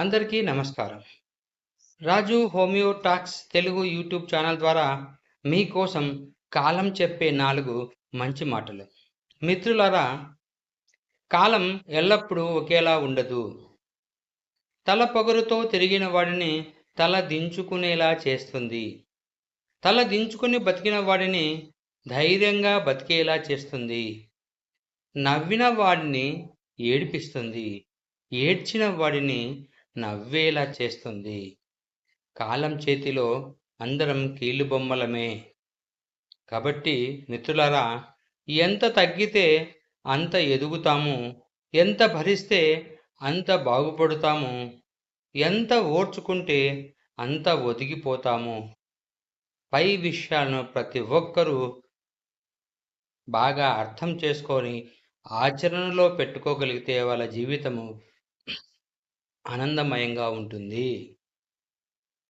అందరికీ నమస్కారం. Raju homeo talks Telugu YouTube channel ద్వారా మీకోసం కాలం చెప్పే నాలుగు మంచి మాటలు. మిత్రులారా కాలం ఎల్లప్పుడూ ఒకేలా ఉండదు. తల పొగరుతో తిరిగిన వాడిని తల దించుకునేలా చేస్తుంది. తల దించుకుని బతికిన వాడిని ధైర్యంగా బతికేలా చేస్తుంది. నవ్విన వాడిని ఏడిపిస్తుంది. ఏడ్చిన వాడిని నవ్వేలా చేస్తుంది. కాలం చేతిలో అందరం కీళ్ళు బొమ్మలమే. కాబట్టి మిత్రులారా ఎంత తగ్గితే అంత ఎదుగుతాము ఎంత భరిస్తే అంత బాగుపడుతాము ఎంత ఓర్చుకుంటే అంత ఒదిగిపోతాము. పై విషయాలను ప్రతి ఒక్కరూ బాగా అర్థం చేసుకొని ఆచరణలో పెట్టుకోగలిగితే వాళ్ళ జీవితము ఆనందమయంగా ఉంటుంది.